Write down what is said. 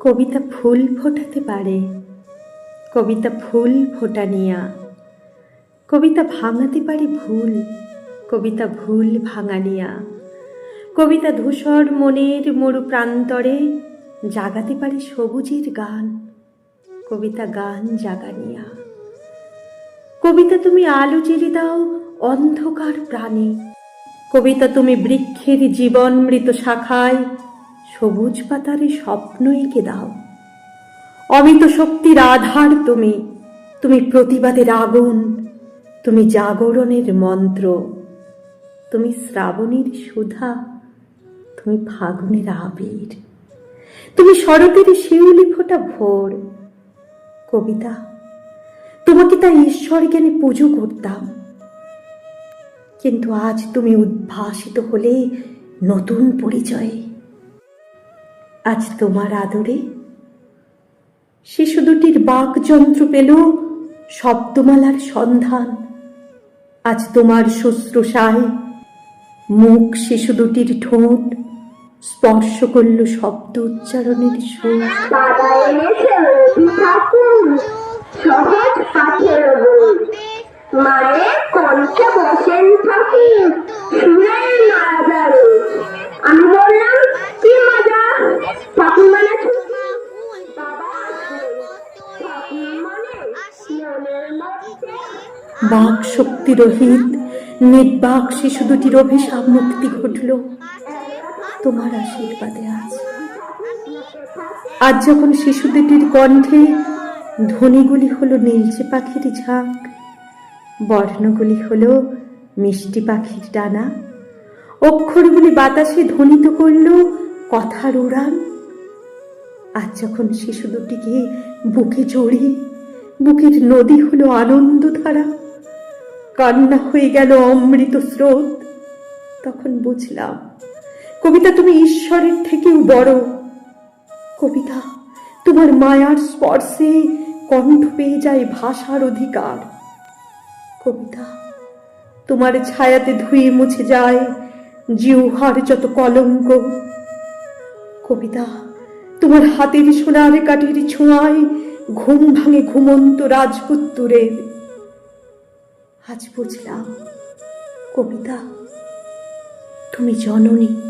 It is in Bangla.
কবিতা ফুল ফোটাতে পারে। কবিতা ফুল ফোটানিয়া। কবিতা ভাঙাতে পারে ভুল। কবিতা ভুল ভাঙানিয়া। কবিতা ধূসর মনের মরু প্রান্তরে জাগাতে পারে সবুজের গান। কবিতা গান জাগানিয়া। কবিতা তুমি আলো জেলে দাও অন্ধকার প্রাণে। কবিতা তুমি বৃক্ষের জীবন মৃত শাখায় সবুজ পাতারে স্বপ্ন এঁকে দাও। অমিত শক্তির আধার তুমি তুমি প্রতিবাদের আগুন, তুমি জাগরণের মন্ত্র, তুমি শ্রাবণীর সুধা, তুমি ফাগুনের আবির, তুমি শরতের শিউলি ফোটা ভোর। কবিতা, তোমাকে তাই ঈশ্বর জ্ঞানে পুজো করতাম। কিন্তু আজ তুমি উদ্ভাসিত হলে নতুন পরিচয়ে আজ তোমার আদরে। শিশু দুটির বাকযন্ত্র পেল শব্দমালার সন্ধান। আজ তোমার শুশ্রূষায় মুখ শিশু দুটির ঠোঁট স্পর্শ করল শব্দ উচ্চারণের সুর। মানে কণ্ঠে বসেন সুরের বাক শক্তি রহিত নির্বাক শিশু দুটির অভিশাপ মুক্তি ঘটল। তোমার আশীর্বাদে আজ। আজ যখন শিশু দুটির কণ্ঠে ধ্বনিগুলি হলো নীলচে পাখির ঝাঁক, বর্ণগুলি হলো মিষ্টি পাখির ডানা, অক্ষরগুলি বাতাসে ধ্বনিত করল কথার উড়ান। আজ যখন শিশু দুটিকে বুকে জড়িয়ে বুকের নদী হলো আনন্দধারা। কান্না হয়ে গেল অমৃত স্রোত। তখন বুঝলাম, কবিতা তুমি ঈশ্বরের থেকেও বড়। কবিতা, তোমার মায়ার স্পর্শে কণ্ঠ পেয়ে যায় ভাষার অধিকার। কবিতা, তোমার ছায়াতে ধুয়ে মুছে যায় জিউহার যত কলঙ্ক। কবিতা, তোমার হাতের সোনার কাঠের ছোঁয়ায় ঘুম ভাঙে ঘুমন্ত রাজপুত্তুরের আজ বুঝলাম কবিতা তুমি জননী।